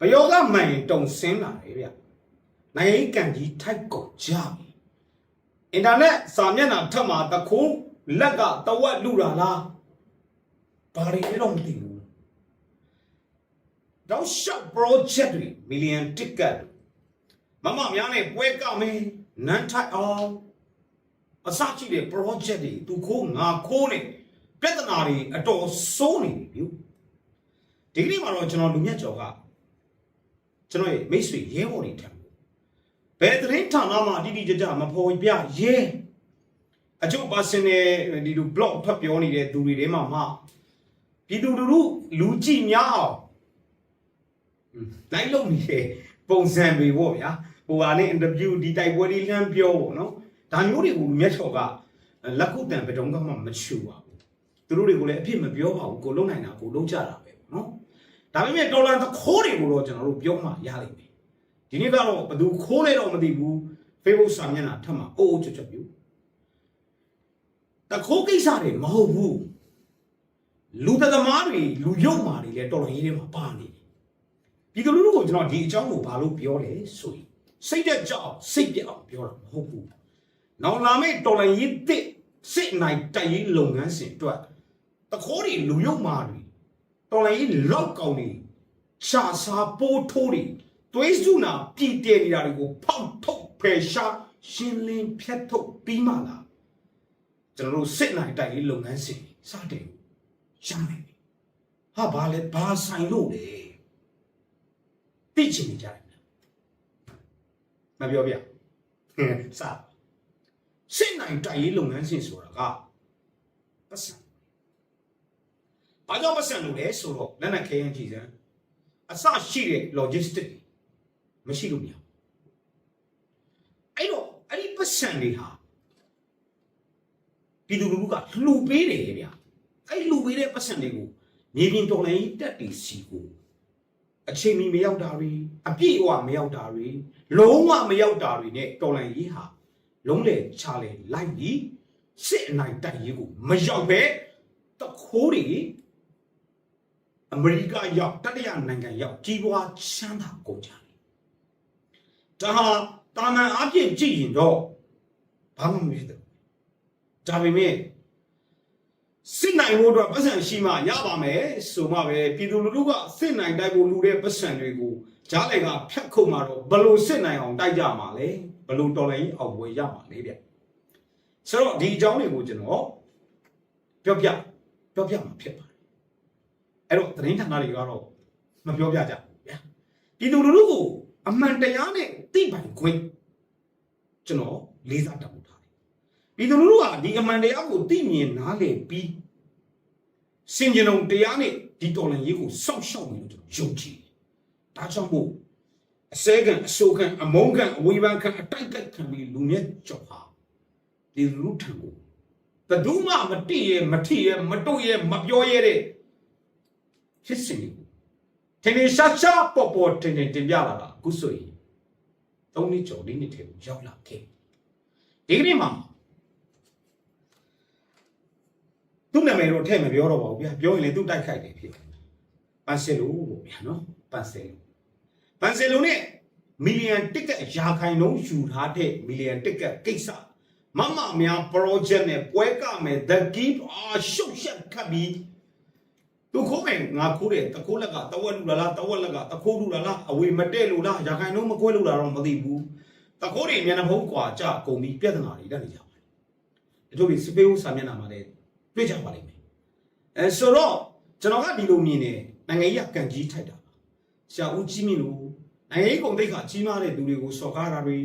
ဘယောကမှန်ရင်တုံဆင်းလာတယ်ဗျနိုင်ငံရေးကံကြီးထိုက်ကုန်ကြပြီအင်တာနက်စာမျက်နှာထပ်မှာတခိုးလက်ကတဝက်လူတာလားဘာတွေလဲတော့မသိဘူးတော့ရှော့ project တွေ million ticket မမများနဲ့ပွဲကမင်းနန်းထိုက်အောင်အစရှိတဲ့ project တွေသူခိုးငါခိုးနေပြဿနာတွေအတော်စိုးနေပြီဒီကနေ့မှာတော့ကျွန်တော်လူမြတ်ကျော်က ကျွန်တော်ရဲ့မိတ်ဆွေရဲဘော်တွေထံဘယ်သတင်းဌာနမှအတိအကျကြမဖော်ပြရဲအကျုပ်ပါစင်တဲ့ဒီလို blog ဖတ်ပြောနေတဲ့သူတွေထဲမှာမှပြည်သူလူထုလူကြည့်များအောင်လိုက်လုံနေတဲ့ပုံစံတွေပေါ့ဗျာဟိုဟာနဲ့ interview ဒီတိုက်ပွဲတွေလမ်းပြောပေါ့နော်ဒါမျိုးတွေကိုမြတ်ချော်ကလက်ခုတံပတုံးကမှမချူပါဘူးသူတို့တွေကိုလည်းအဖြစ်မပြောပါဘူးကိုလုံနိုင်တာကိုလုံကြတာပဲပေါ့နော် ဒါပေမဲ့ဒေါ်လာသခိုးတွေကိုတော့ကျွန်တော်တို့ပြောမှရလိမ့်မယ်ဒီနေ့ကတော့ဘယ်သူခိုးလဲတော့မသိဘူး Facebook စာမျက်နှာထပ်မှာအိုးအိုးချွတ်ချွတ်ပြူတခိုးကိစ္စတွေမဟုတ်ဘူးလူသမားတွေလူရုပ်မာတွေလည်းတော်တော်ကြီးတွေမှာပါနေတယ်ဒီကလူတို့ကိုကျွန်တော်ဒီအကြောင်းကိုဘာလို့ပြောလဲဆိုရင်စိတ်သက်ကြောက်စိတ်ပြအောင်ပြောတာမဟုတ်ဘူးနောက်လာမယ့်တော်လိုင်းရေးတစ်စစ်နိုင်တိုက်ရေးလုပ်ငန်းစဉ်အတွက်တခိုးတွေလူရုပ်မာတွေ တော်လိုင်းရေးလောက်ကောင်တွေရှာစားပိုးထိုးတွေသွေးစုနာပြည်တည်နေတာတွေကိုဖောက်ထုတ်ဖယ်ရှားရှင်းလင်းဖြတ်ထုတ်ပြီးမှလာကျွန်တော်တို့စစ်နိုင်တိုက်ရေးလုပ်ငန်းစဉ်စတင်ရနိုင်ပြီဟာဘာလဲဘာဆိုင်လို့လဲသိချင်နေကြတယ်မပြောပြဟင်းစစစ်နိုင်တိုက်ရေးလုပ်ငန်းစဉ်ဆိုတာကပတ်စံ ဘာကြောင့်ပတ်စံလို့လဲဆိုတော့လက်နက်ခဲယမ်းကြည့်စမ်းအစရှိတဲ့ logistic တွေမရှိလို့မရဘူးအဲ့တော့အဲ့ဒီပတ်စံတွေဟာပြည်သူလူထုကလှူပေးတယ်ဗျာအဲ့လှူပေးတဲ့ပတ်စံတွေကိုမြေပြင်တော်လိုင်းတက်တီစီကိုအချိန်မီမရောက်တာတွေအပြည့်အဝမရောက်တာတွေလုံးဝမရောက်တာတွေနဲ့တော်လိုင်းရေးဟာလုံးလေချလေလိုက်ပြီးစစ်အနိုင်တိုက်ရေးကိုမရောက်ပဲတခိုးတွေ အမေရိကရောက်တတိယနိုင်ငံရောက်ကြီးပွားချမ်းသာကုန်ကြတယ်ဒါဟာတာမန်အဖြစ်ကြည့်ရင်တော့ဘာမှမဖြစ်ဘူးဒါပေမဲ့စစ်နိုင်ဖို့အတွက်ပတ်စံရှိမှရပါမယ်ဆိုမှပဲပြည်သူလူထုကစစ်နိုင်တိုက်ဖို့လူတဲ့ပတ်စံတွေကိုကြားလေကဖြတ်ခုတ်မှာတော့ဘလို့စစ်နိုင်အောင်တိုက်ကြမှာလဲဘလို့တော်လိုင်းအောင်ဝယ်ရမှာလေဗျဆိုတော့ဒီအကြောင်းတွေကိုကျွန်တော်ပြောပြပြောပြမှာဖြစ်ပါတယ် အဲ့တော့သတင်းဌာနတွေကတော့မပြောပြကြဘူးဗျာပြည်သူလူထုကိုအမှန်တရားနဲ့သိပိုင်ခွင့်ကျွန်တော်လေးစားတတ်ဖို့ထားတယ်ပြည်သူလူထုကဒီအမှန်တရားကိုသိမြင်နားလည်ပြီးစင်ကြယ်ုံတရားနဲ့ဒီတော်လန်ရေးကိုစောင့်ရှောက်နေလို့ကျွန်တော်ယုံကြည်တယ်ဒါကြောင့်မို့အစဲကန်အဆိုကန်အမုန်းကန်အဝေဖန်ကန်အတိုက်ကိုက်ခံပြီးလူမြတ်ကြောက်ဟာဒီလူထံကိုဘယ်သူမှမတိရမထိရမတို့ရမပြောရတဲ့ ဖြစ်စဉ်ကိုထင်ထင်ရှားရှားပေါ်ပေါ်တင်တင်တင်ပြလာတာအခုဆိုရင်သုံးနှစ်ကျော်လေးနှစ်ထဲကိုရောက်လာခဲ့ဒီကနေ့မှာသူ့နာမည်တော့ထည့်မပြောတော့ပါဘူးဗျာပြောရင်လည်းသူ့တိုက်ခိုက်တယ်ဖြစ်ပန်ဆယ်လိုပေါ့ဗျာနော်ပန်ဆယ်လိုပန်ဆယ်လိုနဲ့မီလီယံတစ်ကက်ရာခိုင်နှုန်းယူထားတဲ့မီလီယံတစ်ကက်ကိစ္စမမများ project နဲ့ပွဲကမယ် the give အာရှုပ်ရှက်ခတ်ပြီး သူခိုးမယ်ငါခိုးတယ်တခိုးလက်ကတဝက်လူလာလားတဝက်လက်ကတခိုးလူလာလားအဝေမတဲ့လူလားရာခိုင်နှုန်းမကွဲလူလာတော့မသိဘူးတခိုးတွေမျက်နှာဖုံးကွာကြကုန်ပြီးပြဿနာတွေတက်နေကြပါတယ်တို့ဒီစပေးဦးစာမျက်နှာမှာလည်းတွေ့ကြပါလိမ့်မယ်အဲဆိုတော့ကျွန်တော်ကဒီလိုမြင်တယ်နိုင်ငံကြီးကကန်ကြီးထိုက်တာပါဆရာဦးကြီးမြင့်လို့နိုင်ငံရေးကုန်သိက္ခာကြီးမားတဲ့လူတွေကိုစော်ကားတာတွေ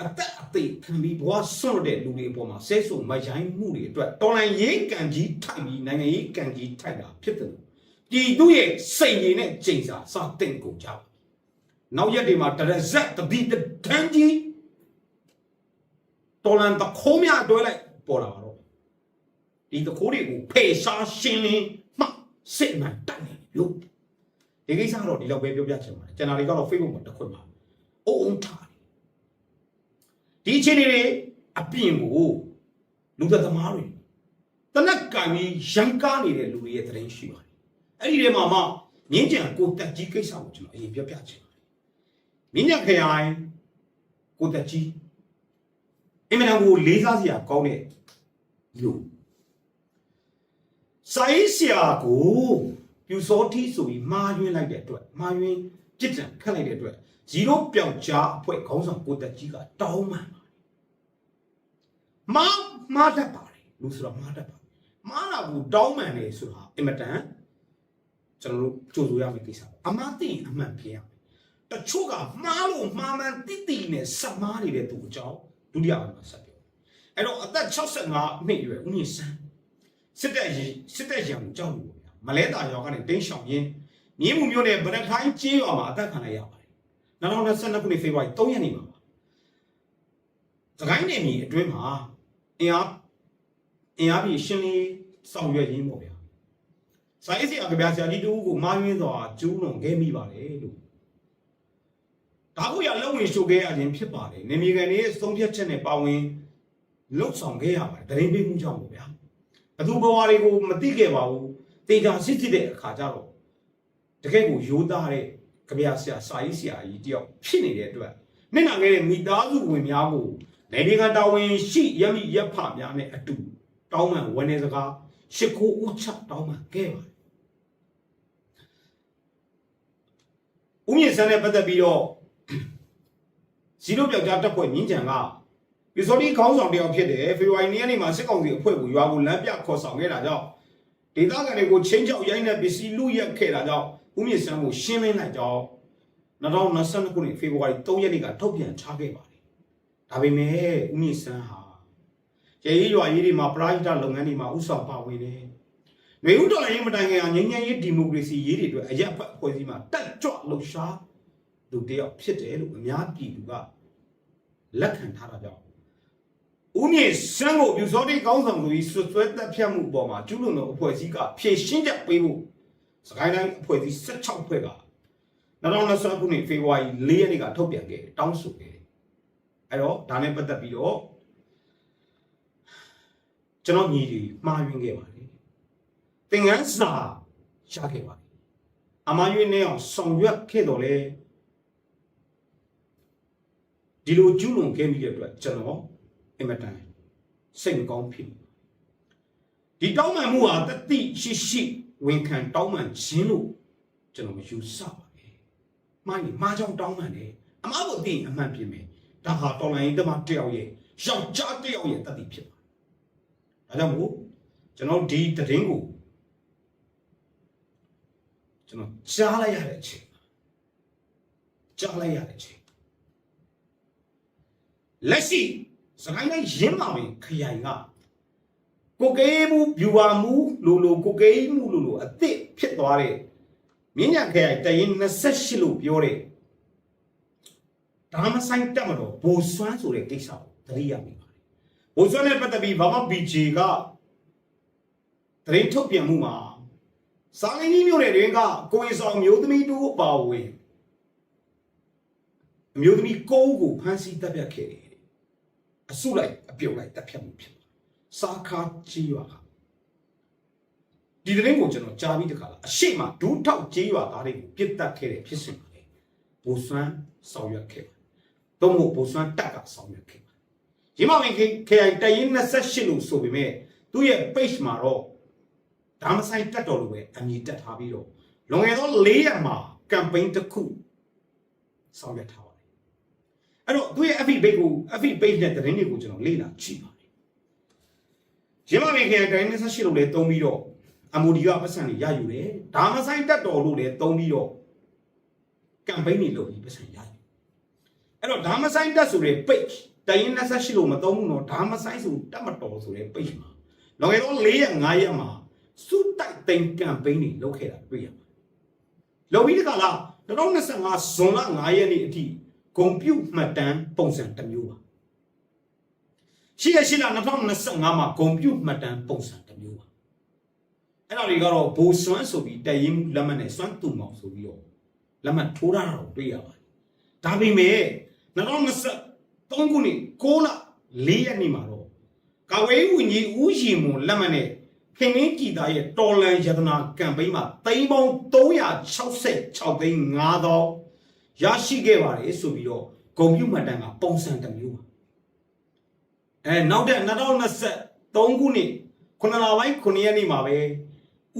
အသက်အသေးခံပြီးဘဝဆွန့်တဲ့လူတွေအပေါ်မှာဆဲဆုံမရိုင်းမှုတွေအတွက်တော်လိုင်းရေးကန်ကြီးထိုက်ပြီးနိုင်ငံရေးကန်ကြီးထိုက်တာဖြစ်တယ်လို့ပြည်သူရဲ့စိတ်ရည်နဲ့ကြိမ်စာစတင်ကုန်ကြပါနောက်ရက်တွေမှာတရဇက်တတိတတန်းကြီးတော်လန်တခိုးများတွဲလိုက်ပေါ်လာတော့ဒီတခိုးတွေကိုဖေရှားရှင်းလင်းမှစစ်နိုင်တိုက်နေလို့ဒီကိစ္စကတော့ဒီလောက်ပဲပြောပြချင်ပါတယ်ကျွန်တော်တွေကတော့ Facebook မှာတစ်ခွင့်ပါအုံအုံထားတယ် ဒီအချိန်တွေအပြင်ကိုလူသက်သမားတွေတနက်ကံပြီးရန်ကားနေတဲ့လူတွေရဲ့သတင်းရှိပါတယ်အဲ့ဒီထဲမှာမှမြင်းကြံကိုတက်ကြီးကိစ္စကိုကျွန်တော်အရင်ပြောပြချင်ပါတယ်မြင်းကြံခရိုင်ကိုတက်ကြီးအင်မတန်ကိုလေးစားစရာကောင်းတဲ့လူဆိုင်ဆရာကိုပြူစောတီဆိုပြီးမှားယွင်းလိုက်တဲ့အတွက်မှားယွင်းပြစ်ဒဏ်ခတ်လိုက်တဲ့အတွက် ဇီရိုပြောင်ကြားအဖွဲ့ခေါင်းဆောင်ကိုတက်ကြီးကတောင်းပန်ပါတယ်မားမားတတ်ပါတယ်လူဆိုတော့မားတတ်ပါတယ်မားတာကိုတောင်းပန်နေဆိုတာအင်မတန်ကျွန်တော်တို့ကြိုးဆိုရမယ့်ကိစ္စပါအမှားသိရင်အမှန်ပြရမယ်တချို့ကမှားလို့မှားမှန်တိတိနဲ့စက်မားနေတဲ့သူအကြောင်းဒုတိယပိုင်းမှာဆက်ပြောအဲ့တော့အသက်65နှစ်အရွယ်ဦးမြင့်စန်းစစ်တပ်ရစစ်တပ်ရံကိုကြောက်လို့ဗျာမလဲတာရောကနေတင်းရှောင်ရင်းမြင်းမှုမျိုးနဲ့ဗရခိုင်းကျေးရွာမှာအသက်ခံလိုက်ရပါတယ် 2022ခုနှစ်ဖေဖော်ဝါရီ3ရက်နေ့မှာပါသခိုင်းနယ်မြေအတွင်းမှာအင်အားအင်အားပြီးရှင်းလင်းဆောင်ရွက်ရင်းပေါ့ဗျာစာရေးဆရာကဗျာဆရာကြီးတူကိုမာရင်းစွာကျူးလွန်ခဲ့မိပါတယ်လို့ဒါကိုရလုံဝင်ရှို့ခဲ့ရခြင်းဖြစ်ပါတယ်နေမြေကန်ရဲ့သုံးဖြတ်ချက်နဲ့ပါဝင်လှုပ်ဆောင်ခဲ့ရပါတယ်တရင်ပေးမှုကြောင့်ပေါ့ဗျာဘသူဘဝတွေကိုမသိခဲ့ပါဘူးတေချာစစ်စစ်တဲ့အခါကျတော့တကယ့်ကိုရိုးသားတဲ့ ကြပြဆရာစာရေးဆရာကြီးတယောက်ဖြစ်နေတဲ့အတွက်မျက်နှာငယ်တဲ့မိသားစုဝင်များကိုနေဒီကတာဝန်ရှိရမိရက်ဖများနဲ့အတူတောင်းပန်ဝန်နေစကားရှ िख ိုးဥချတောင်းပန်ခဲ့ပါတယ်ဦးမြင့်စန်းနဲ့ပတ်သက်ပြီးတော့ဇီရိုပြောက်ကြားတပ်ဖွဲ့မြင်းကြံကပြစောတိခေါင်းဆောင်တယောက်ဖြစ်တယ်ဖေဖော်ဝါရီနေ့နေ့မှာစစ်ကောင်စီအဖွဲ့ကိုရွာကိုလမ်းပြခေါ်ဆောင်ခဲ့တာကြောင့်ဒေသခံတွေကိုချင်းချောက်ရိုင်းတဲ့ပစ္စည်းလူရက်ခဲ့တာကြောင့် ဦးမြင့်စန်းကိုရှင်းလင်းလိုက်ကြောင်း2022ခုနှစ်ဖေဖော်ဝါရီ3ရက်နေ့ကထုတ်ပြန်ထားခဲ့ပါတယ်ဒါပေမဲ့ဦးမြင့်စန်းဟာရေရီရွာရေးတွေမှာပရိုက်တာလုပ်ငန်းတွေမှာဥဆောင်ပါဝင်တယ်။နေဦးတော်လည်းမတိုင်ခင်အောင်ငြိမ်းချမ်းရေးဒီမိုကရေစီရေးတွေအတွက်အရက်ဖက်အဖွဲ့အစည်းမှာတက်ကြွလှုပ်ရှားလူတစ်ယောက်ဖြစ်တယ်လို့အများပြည်သူကလက်ခံထားတာကြောင့်ဦးမြေစန်းကိုပြူစောတိကောင်းဆောင်သူကြီးဆွဆွဲတက်ဖြတ်မှုပေါ်မှာကျူးလွန်သောအဖွဲ့အစည်းကဖြည့်ရှင်းချက်ပေးဖို့ စကိုင်းတိုင်းအဖွဲ့အစည်း16ဖွဲ့က2020ခုနှစ်ဖေဖော်ဝါရီ4ရက်နေ့ကထုတ်ပြန်ခဲ့တယ်တောင်းဆိုခဲ့တယ်။အဲတော့ဒါနဲ့ပတ်သက်ပြီးတော့ကျွန်တော်ညီတွေမှားယွင်းခဲ့ပါတယ်။သင်ငန်းစာရခဲ့ပါတယ်။အမှားယွင်းနေအောင်ဆောင်ရွက်ခဲ့တော်လဲဒီလိုကျူးလွန်ခဲ့မိတဲ့အတွက်ကျွန်တော်အင်မတန်စိတ်မကောင်းဖြစ်မိဒီတောင်းပန်မှုဟာတတိရှိရှိ ဝန်ခံတောင်းပန်ခြင်းလို့ကျွန်တော်မယူဆပါဘူး။မှားရင်မှားကြောင်းတောင်းပန်တယ်။အမှားကိုသိရင်အမှန်ပြင်မယ်။ဒါဟာတော်လိုင်းတမတယောက်ရဲ့ယောက်ျားတယောက်ရဲ့တတိဖြစ်ပါတယ်။ဒါကြောင့်မို့ကျွန်တော်ဒီတည်င်းကိုကျွန်တော်ကြားလိုက်ရတဲ့အချိန်ကြားလိုက်ရတဲ့အချိန်လက်ရှိစကိုင်းတိုင်းရင်းမာပင်ခရိုင်က ကိုကေးမှုဗျူဟာမှုလိုလိုကိုကေးမှုလိုလိုအစ်စ်ဖြစ်သွားတဲ့မြင်းညံခရိုင်တရင်28လို့ပြောတဲ့ဒါမဆိုင်တက်မတော့ဘိုဆွမ်းဆိုတဲ့ကိစ္စကိုသတိရမိပါတယ်ဘိုဆွမ်းနဲ့ပတ်သက်ပြီးဘာမ BJ ကတရင်ထုတ်ပြန်မှုမှာစာလင်းကြီးမျိုးနယ်တွင်ကကိုရင်ဆောင်မျိုးသမီးတို့အပါအဝင်အမျိုးသမီးကိုးကိုဖမ်းဆီးတပ်ဖြတ်ခဲ့တယ်အစုလိုက်အပြုတ်လိုက်တပ်ဖြတ်မှုဖြစ်တယ် စာခါကြီးရွာကဒီတရင်ကိုကျွန်တော်ကြားပြီးတခါလားအရှိမဒူးထောက်ကြီးရွာသားတွေကိုပြစ်တက်ခဲ့တဲ့ဖြစ်စဉ်ပါလေဘူဆွမ်းဆောင်ရွက်ခဲ့ပါတော့မို့ဘူဆွမ်းတက်ကဆောင်ရွက်ခဲ့ပါရီမဝင် KI တရင်28လို့ဆိုပေမဲ့သူ့ရဲ့ page မှာတော့ဒါမဆိုင်တက်တော်လို့ပဲအမည်တက်ထားပြီးတော့လွန်ခဲ့သော၄ရက်မှာ campaign တစ်ခုဆောင်ရွက်ထားပါတယ်အဲ့တော့သူ့ရဲ့ FB page ကို FB page နဲ့သတင်းတွေကိုကျွန်တော်လေ့လာကြည့်ပါ တယ်ရမမေခင်တိုင်းနဲ့ဆက်ရှိလို့လေတုံးပြီးတော့အမိုဒီကပတ်စံတွေရယူတယ်ဒါမဆိုင်တက်တော်လို့လေတုံးပြီးတော့ campaign တွေလုပ်ပြီးပတ်စံရယူအဲ့တော့ဒါမဆိုင်တက်ဆိုတဲ့ page တိုင်းနဲ့ဆက်ရှိလို့မတုံးဘူးနော်ဒါမဆိုင်ဆိုတက်မတော်ဆိုတဲ့ page မှာလွန်ခဲ့သော၄ရက်၅ရက်မှာစုတိုက်သိမ်း campaign တွေလုပ်ခဲ့တာတွေ့ရပါတယ်လုပ်ပြီးတခါလား2025ဇွန်လ9ရက်နေ့အထိဂုံပြုတ်မှတ်တမ်းပုံစံတစ်မျိုးပါ ရှိရရှိလာ2025မှာဂုံပြုတ်မှတ်တမ်းပုံစံတစ်မျိုးပါအဲ့ဒါတွေကတော့ဘိုးစွမ်းဆိုပြီးတရင်လက်မှတ်နဲ့စွမ်းတူမောင်ဆိုပြီးတော့လက်မှတ်ထိုးတာတော့တွေ့ရပါတယ်ဒါပေမဲ့2023ခုနှစ်6လ4ရက်နေ့မှာတော့ကာဝေးဝင်ကြီးဦးရှင်မွန်လက်မှတ်နဲ့ခင်မင်းကြည်သားရဲ့တော်လန်ယတနာကမ်ပိန်းမှာသိန်းပေါင်း366သိန်း9000ရရှိခဲ့ပါတယ်ဆိုပြီးတော့ဂုံပြုမှတ်တမ်းကပုံစံတစ်မျိုးပါ အဲနောက်တဲ့2023ခုနှစ်ခုနလပိုင်း9ရက်နေ့မှာပဲ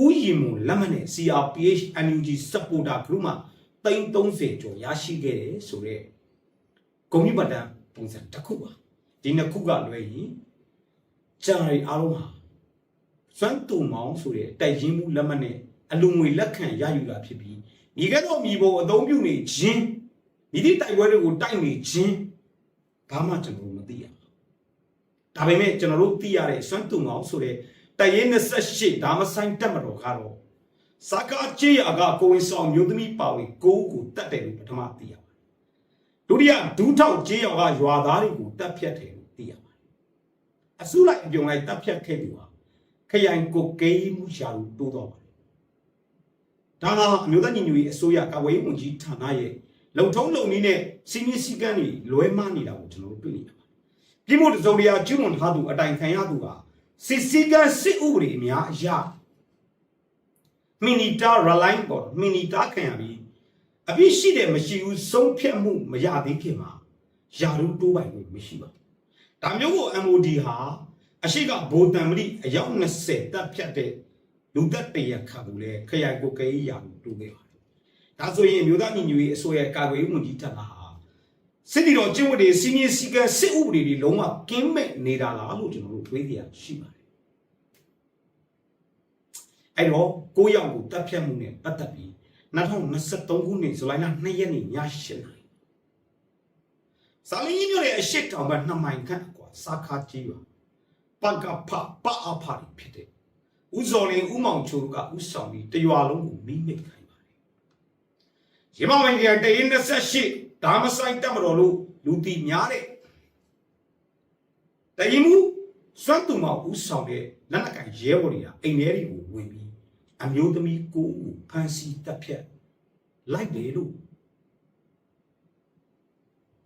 ဥယျင်မူလက်မှတ်နဲ့ CRPH NUG supporter group မှာသိန်း30ကျော်ရရှိခဲ့တယ်ဆိုတော့ဂုံပြုမှတ်တမ်းပုံစံတစ်ခုပါဒီနှစ်ခုကလွယ်ရင်ဂျန်နရီအားလုံးဟာစွမ်းတူမောင်ဆိုတဲ့တိုက်ရင်မှုလက်မှတ်နဲ့အလူငွေလက်ခံရယူတာဖြစ်ပြီးညီကတော့မိဘအသုံးပြုနေခြင်းမိသည့်တိုက်ပွဲတွေကိုတိုက်နေခြင်းဘာမှကျွန်တော်တို့မသိရဘူး ဒါပေမဲ့ကျွန်တော်တို့သိရတဲ့စွမ်းတူမောင်ဆိုတဲ့တိုက်ရင်28ဒါမဆိုင်တက်မတော်ကတော့စကားကြေးအကကိုဝင်ဆောင်မျိုးသမီးပါဝင်ကိုးကိုတတ်တယ်လို့ပထမသိရပါတယ်ဒုတိယဒူးထောက်ကြေးရောကရွာသားတွေကိုတတ်ဖြတ်တယ်လို့သိရပါတယ်အစုလိုက်အပြုံလိုက်တတ်ဖြတ်ခဲ့သူဟာခရိုင်ကိုကိန်းမှုရှာလို့တိုးတော့ပါတယ်ဒါကအမျိုးသားညီညွတ်ရေးအစိုးရကာကွယ်ရေးဝန်ကြီးဌာနရဲ့လုံထုံးလုံနည်းနဲ့စီမင်းစည်းကမ်းတွေလွဲမှားနေတာကိုကျွန်တော်တို့တွေ့နေရပါတယ် ပြည်မှုတစုံတရာကျူးလွန်ထားသူအတိုင်ခံရသူကစစ်စည်းကမ်းစစ်ဥပဒေအများအရာမီနီတာရလိုင်းပေါ်မီနီတာခံရပြီးအပြစ်ရှိတယ်မရှိဘူးဆုံးဖြတ်မှုမရသေးခင်မှာယာရုတိုးပိုင်လို့မရှိပါဘူးဒါမျိုးကို MOD ဟာအရှိကဘိုတံမတိအယောက်20တက်ဖြတ်တဲ့လူသက်တရခါဘူးလေခရိုင်ကိုကိန်းရာကိုတူခဲ့ပါတယ်။ဒါဆိုရင်မြို့သားညီညွတ်ရေးအစိုးရကာကွယ်ရေးဝန်ကြီးဌာနဟာ စစ်တီတော်ကျင့်ဝတ်တွေစီမင်းစည်းကမ်းစစ်ဥပဒေတွေလုံးဝကင်းမဲ့နေတာလားလို့ကျွန်တော်တို့တွေးကြရရှိပါတယ်။အဲ့တော့ကိုရောက်ကိုတပ်ဖြတ်မှုနဲ့ပတ်သက်ပြီး2023ခုနှစ်ဇူလိုင်လ2ရက်နေ့ည8နာရီစာလင်းကြီးမြို့ရဲ့အရှိတောင်ဘက်2မိုင်ခန့်အကွာစာခါကြီးပါပကဖပအဖာဖြစ်တဲ့ဥဇော်လင်ဥမောင်ချိုကဥဆောင်ပြီးတရွာလုံးကိုမိမိခိုင်းပါတယ်။ရေမဝင်ကြီးတရင်28 ဒါမဆိုင်တက်မတော်လို့လူတီများတဲ့တရင်မူစွမ်းသူမောင်ဥဆောင်တဲ့လက်နက်ကင်ရဲဘော်တွေကအိမ်ထဲတွေကိုဝင်ပြီးအမျိုးသမီးကိုကိုဖမ်းဆီးတပ်ဖြတ်လိုက်တယ်လို့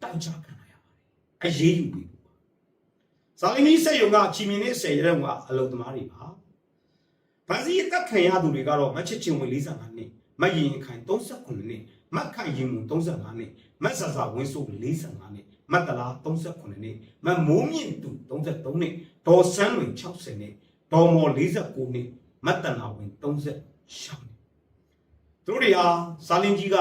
တိုင်ချခံရပါတယ်။အရေးယူပြီးဇာလင်းကြီးစက်ယုံကချီမင်းနဲ့ဆယ်ရဲကအလုံသမားတွေပါဗန်စီအသက်ခံရသူတွေကတော့မချစ်ချင်းဝင်45နှစ်မယင်ခိုင်39နှစ် မတ်ခိုင်ရင်မူ35နှစ်မတ်ဆာဆာဝင်းဆို45နှစ်မတ်တလား38နှစ်မမိုးမြင့်သူ33နှစ်ဒေါ်ဆန်းဝင်60နှစ်ဒေါ်မော်49နှစ်မတ်တနာဝင်36နှစ်သူတို့တွေဟာဇာလင်းကြီးက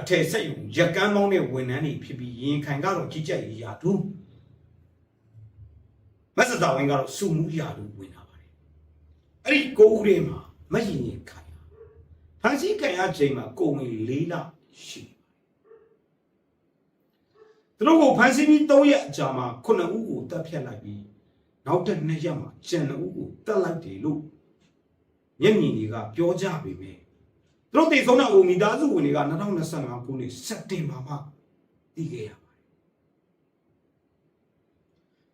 အထက်ဆက်ယုံရက်ကန်းမောင်းတဲ့ဝန်ထမ်းတွေဖြစ်ပြီးရင်ခိုင်ကတော့ကြီးကြပ်ရေးရာသူမဆသာဝင်းကတော့စုမှုရာလို့ဝင်လာပါတယ်အဲ့ဒီကိုဦးထဲမှာမရင်ရင်ခံရ ဖန်စီခံရချိန်မှာကိုဝင်၄လရှိသူတို့ကိုဖန်စီပြီး၃ရက်အကြာမှာ9ဦးကိုတပ်ဖြတ်လိုက်ပြီးနောက်တစ်နှစ်ရက်မှာကျန်2ဦးကိုတပ်လိုက်တယ်လို့မျက်မြင်တွေကပြောကြပေမဲ့သူတို့တည်ဆုံးတဲ့ဦးမိသားစုဝင်တွေက2025ခုနှစ်စက်တင်ဘာမှာတည်ခဲ့ရ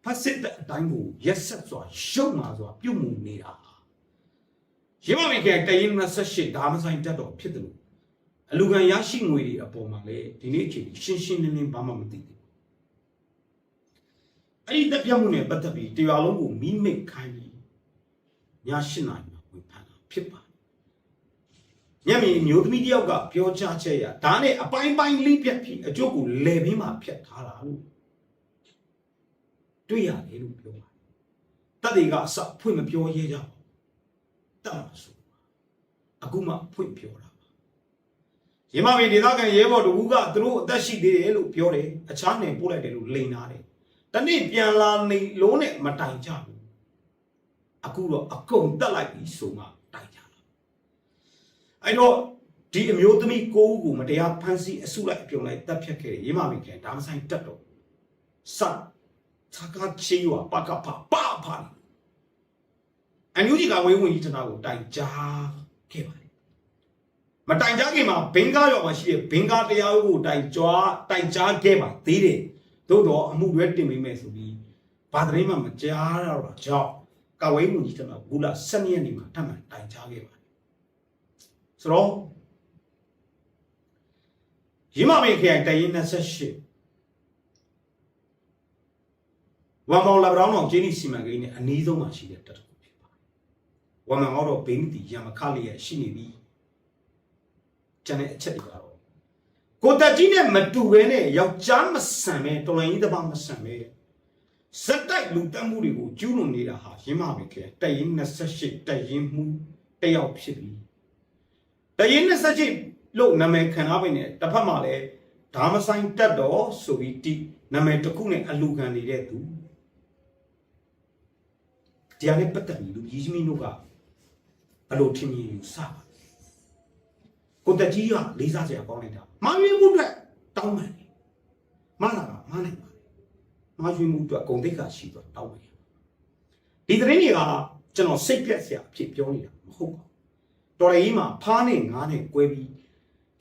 ဖတ်စစ်တဲ့အတိုင်းကိုရက်ဆက်စွာရှုံမှာစွာပြုတ်မှုနေတာ ရမမင်ကတရင်28ဒါမဆိုင်တက်တော့ဖြစ်တယ်လို့အလူခံရရှိငွေတွေအပေါ်မှာလေဒီနေ့အချိန်ရှင်းရှင်းလင်းလင်းဘာမှမသိဘူးအဲ့ဒီတက်ပြတ်မှုနဲ့ပတ်သက်ပြီးတရားလုံးကိုမိမိတ်ခိုင်းပြီးည8နာရီမှာဝင်ဖမ်းတာဖြစ်ပါတယ်ညမင်းမျိုးသမီးတယောက်ကပြောကြားချက်ရဒါနဲ့အပိုင်းပိုင်းလိပြက်ပြီးအကျုပ်ကိုလေဘင်းမှာဖြတ်ထားတာလို့တွေ့ရတယ်လို့ပြောပါတယ်။တက်တွေကအစဖွင့်မပြောရဲကြဘူး။ တက်မှာဆိုအခုမှဖွင့်ပြောတာပါ။ရေမမင်းဒေသခံရဲဘော်တို့ကသူတို့အသက်ရှိသေးတယ်လို့ပြောတယ်။အခြားနယ်ပို့လိုက်တယ်လို့လိန်ထားတယ်။တနေ့ပြန်လာနေလုံးနဲ့မတိုင်ကြဘူး။အခုတော့အကုန်တက်လိုက်ပြီဆိုမှတိုင်ကြတာ။အဲ့တော့ဒီအမျိုးသမီးကိုဦးကိုမတရားဖမ်းဆီးအစုလိုက်အပြုံလိုက်တပ်ဖြတ်ခဲ့တယ်ရေမမင်းခင်ဒါမဆိုင်တက်တော့စ查卡ချေးရွာပကဖပါဖာ အန်ယူဂျီကဝေးဝင်ကြီးတနာကိုတိုင်ကြားခဲ့ပါတယ်မတိုင်ကြားခင်မှာဘင်္ဂါရွာမှာရှိတဲ့ဘင်္ဂါတရားဥကိုတိုင်ကြွားတိုင်ကြားခဲ့ပါသေးတယ်သို့တော့အမှုတွေတင်မိမယ်ဆိုပြီးဘာသတင်းမှမကြားတော့တာကြောင့်ကဝေးဝင်ကြီးတနာဘူလာ7ရက်နေမှာထပ်မံတိုင်ကြားခဲ့ပါတယ်ဆိုတော့ရင်းမမေခရိုင်တိုင်ရင်28ဝမ်မောင်လာဘရောင်းအောင်ကျင်းဤစီမံကိန်းနဲ့အနည်းဆုံးမှရှိတဲ့တက်တစ်ခုဖြစ်ပါတယ် ဝမန်ကတော့ဘိမတီရမခလျက်ရှိနေပြီကျန်တဲ့အချက်တွေကတော့ကိုတက်ကြီးနဲ့မတူဘဲနဲ့ယောက်ျားမဆန်ပဲတော်လိုင်းကြီးတစ်ပါးမဆန်ပဲစက်တိုက်လူတက်မှုတွေကိုကျူးလွန်နေတာဟာရင်းမပဲခဲတရင်28တရင်မှုတယောက်ဖြစ်ပြီတရင်28လို့နာမည်ခံထားပြီနဲ့တစ်ဖက်မှာလည်းဓာမဆိုင်တက်တော်ဆိုပြီးတိနာမည်တစ်ခုနဲ့အလူခံနေတဲ့သူတရားနဲ့ပတ်သက်ပြီးလူကြီးချင်းတို့က ဘယ်လိုထင်မြင်ယူဆပါလဲကိုတက်ကြီးကလေးစားစရာကောင်းလိုက်တာမမင်းမှုအတွက်တောင်းပန်တယ်မလာကမနိုင်ပါဘူးမရွှေမှုအတွက်ဂုံတိတ်ကရှိတော့တောင်းပန်တယ်ဒီသတင်းတွေကကျွန်တော်စိတ်ပြက်စရာအဖြစ်ပြောနေတာမဟုတ်ပါဘူးတော်ရည်မှာဖားနဲ့ငားနဲ့꿰ပြီး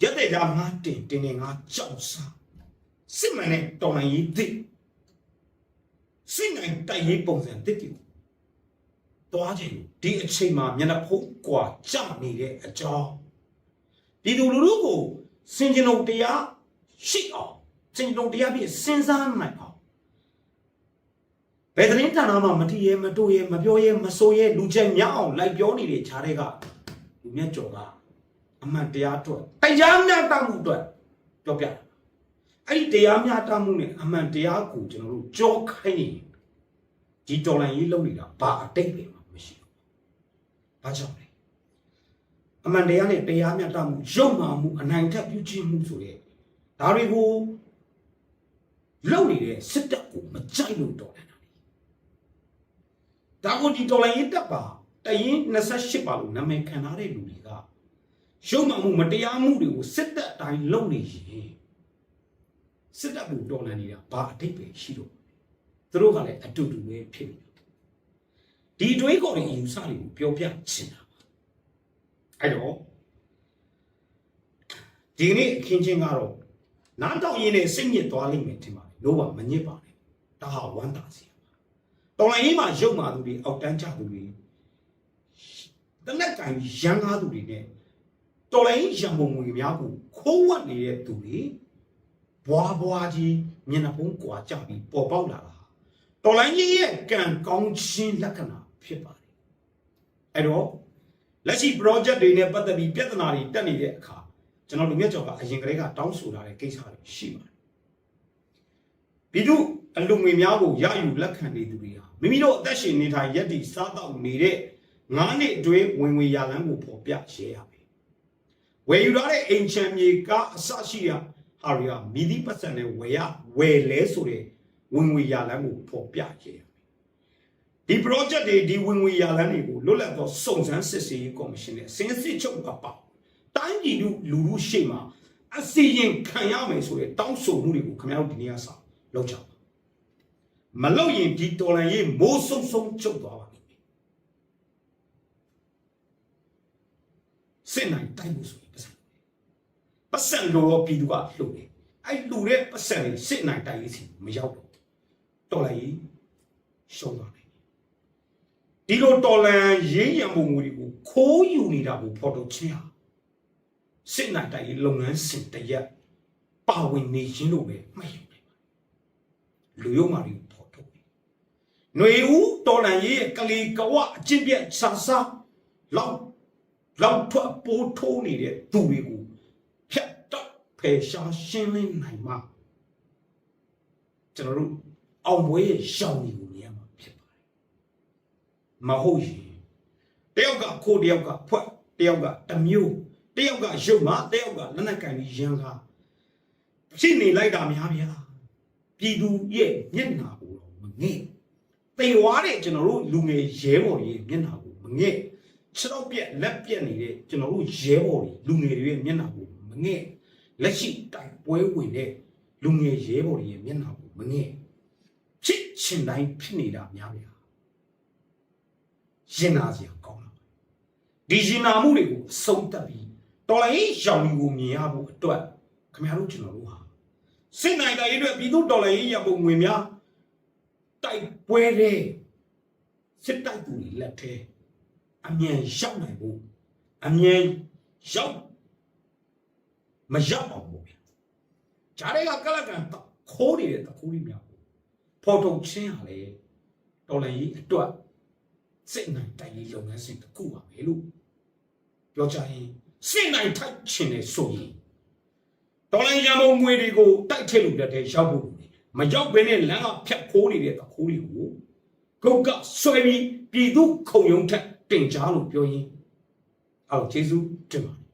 ရက်တဲ့ကငါတင်တင်နေငါကြောက်စားစစ်မှန်တဲ့တော်လိုင်းရေးသစ်စစ်နိုင်တိုက်ရေးပုံစံသစ်တူ တွားခြင်းဒီအချိန်မှာမျက်နှာဖုံးကွာကြနေတဲ့အကြောင်းဒီလူလူတို့ကိုစင်ကြင်ုံတရားရှိအောင်စင်ကြင်ုံတရားပြည့်စဉ်းစားနိုင်အောင်ဘယ်သတင်းဌာနမှမထီရဲမတိုးရဲမပြောရဲမဆိုးရဲလူချက်များအောင်လိုက်ပြောနေတဲ့ခြားတွေကလူမြတ်ကျော်ကအမှန်တရားအတွက်တရားမျှတမှုအတွက်ပြောပြတယ်အဲ့ဒီတရားမျှတမှုနဲ့အမှန်တရားကိုကျွန်တော်တို့ကြောခိုင်းနေဒီတော်လန်ရေးလုပ်နေတာဘာအတိတ်ပဲမှမရှိဘူး။ ဘာကြောင့်လဲ။အမှန်တရားနဲ့တရားမျှတမှုရုပ်မှမှုအနိုင်ထက်ပြုခြင်းမှုဆိုတဲ့ဒါတွေကိုလုပ်နေတဲ့စစ်တပ်ကိုမကြိုက်လို့တော်တယ်။ဒါကိုဒီတော်လန်ရေးတပ်ပါတရင်28ပါလို့နာမည်ခံထားတဲ့လူတွေကရုပ်မှမှုမတရားမှုတွေကိုစစ်တပ်အတိုင်းလုပ်နေရင်စစ်တပ်ကိုတော်လန်နေတာဘာအတိတ်ပဲရှိတော့သူတို့ကလည်းအတူတူပဲဖြစ်နေ ဒီတွေးခေါ်တဲ့အယူဆတွေကိုပြောပြချင်တာပါအဲ့တော့ဒီနေ့အခင်းချင်းကတော့နားတောင်ရင်းနဲ့စိတ်ညစ်သွားလိမ့်မယ်ထင်ပါတယ်လို့ပါမညစ်ပါနဲ့ဒါဟာဝမ်းသာစရာပါတော်လိုင်းရေးမှာရုပ်မာသူတွေအောက်တန်းချသူတွေတနက်ကံရန်ကားသူတွေနဲ့တော်လိုင်းရံပုံငွေများကိုခိုးဝှက်နေတဲ့သူတွေဘွားဘွားကြီးမျက်နှာဖုံးကွာကြပြီးပေါ်ပေါက်လာတာတော်လိုင်းကြီးရဲ့ကံကောင်းခြင်းလက္ခဏာ ဖြစ်ပါတယ်အဲ့တော့လက်ရှိ project တွေနဲ့ပတ်သက်ပြီးပြဿနာတွေတက်နေတဲ့အခါကျွန်တော်လူမြတ်ကျော်ကအရင်ကတည်းကတောင်းဆိုလာတဲ့ကိစ္စတွေရှိပါတယ်ပြည်သူအလူငွေများကိုရယူလက်ခံနေသူတွေဟာမိမိတို့အသက်ရှင်နေထိုင်ရက်တည်စားတော့နေတဲ့ငါးနှစ်အတွင်းဝင်ငွေရလန်းကိုပေါ်ပြရဲရမယ်ဝယ်ယူထားတဲ့အိမ်ချမ်းမြေကအစရှိရာဟာရီယာမိသည့်ပတ်စံနဲ့ဝယ်ရဝယ်လဲဆိုတဲ့ဝင်ငွေရလန်းကိုပေါ်ပြရဲရ ဒီ project တွေဒီဝင်ငွေရလန်းတွေကိုလွတ်လပ်သောစုံစမ်းစစ်ဆေးရေးကော်မရှင်နဲ့စင်စစ်ချုပ်ကပါတိုင်းပြည်လူလူလူရှိမှအစီရင်ခံရမယ်ဆိုတဲ့တောင်းဆိုမှုတွေကိုခင်ဗျားတို့ဒီနေ့ကစလုပ်ကြပါမလုပ်ရင်ဒီတော်လန်ရေးမိုးဆုံဆုံချုပ်သွားပါလိမ့်မယ်စစ်နိုင်တိုင်းမှုဆိုရင်ပတ်စံပတ်စံလို့ပြည်သူကလှုပ်တယ်အဲ့လှူတဲ့ပတ်စံတွေစစ်နိုင်တိုင်းရေးစီမရောက်တော့တော်လန်ရေးရှုံးသွားတယ် ဒီလိုတော်လန်ရေးရံပုံငွေတွေကိုခိုးယူနေတာကိုဖော်ထုတ်ခြင်းဟာစစ်နိုင်တိုင်းရေးလုပ်ငန်းစဉ်တရက်ပါဝင်နေခြင်းလို့ပဲမှတ်ယူနိုင်ပါတယ်လူရုံမာတွေဖော်ထုတ်တယ်ຫນွေဦးတော်လန်ရေးရဲ့ကလေးကဝအကျင့်ပြတ်ဆာဆာလောက်လောက်ထွက်ပိုးထိုးနေတဲ့သူတွေကိုဖြတ်တော့ဖယ်ရှားရှင်းလင်းနိုင်မှာကျွန်တော်တို့အောင်ပွဲရဲ့ရှောင်းနေကိုမြင်ရမှာဖြစ်ပါတယ် မဟုတ်ရင်တယောက်ကခိုးတယောက်ကဖွက်တယောက်ကတမျိုးတယောက်ကရုပ်မတယောက်ကလက်နက်ကင်ပြီးရန်ကားဖြစ်နေလိုက်တာများဗျာပြည်သူရဲ့မျက်နှာကိုတော့မငဲ့ပေဝါတဲ့ကျွန်တော်တို့လူငယ်ရဲဘော်ရဲ့မျက်နှာကိုမငဲ့ခြေတော့ပြက်လက်ပြက်နေတဲ့ကျွန်တော်တို့ရဲဘော်တွေလူငယ်တွေရဲ့မျက်နှာကိုမငဲ့လက်ရှိတိုင်ပွဲဝင်တဲ့လူငယ်ရဲဘော်တွေရဲ့မျက်နှာကိုမငဲ့ဖြစ်ချင်တိုင်းဖြစ်နေတာများဗျာ ရင်နာစရာကောင်းတာဒီရင်နာမှုတွေကိုအဆုံးတက်ပြီးတော်လိုင်းရောင်ကိုမြင်ရဖို့အတွက်ခင်ဗျားတို့ကျွန်တော်တို့ဟာစစ်နိုင်တဲ့အတွက်ပြည်သူတော်လိုင်းရပုံငွေများတိုက်ပွဲတဲ့စစ်တိုက်သူတွေလက်ထဲအမြန်ရောက်နိုင်ဖို့အမြန်ရောက်မရောက်အောင်ပေါ့ဗျာဂျားတွေကကလကန်ခိုးနေတဲ့တခိုးတွေများပေါ့ဖော်ထုတ်ချင်းဟာလေတော်လိုင်းအတွက် စစ်နိုင်တိုင်ရေးလုပ်ငန်းစဉ်တစ်ခုပါပဲလို့ပြောချင်စစ်နိုင်ထိုက်ချင်တယ်ဆိုရင်ဒေါ်လာရန်ပုံငွေတွေကိုတိုက်ထည့်လို့တဲ့ရောက်ဖို့လိုတယ်မရောက်ဘဲနဲ့လမ်းကဖြတ်ခိုးနေတဲ့တခိုးတွေကိုဂုတ်ကဆွဲပြီးပြည်သူခုံရုံးထက်တင်ကြားလို့ပြောရင်အော်ကျေးဇူးတင်ပါတယ်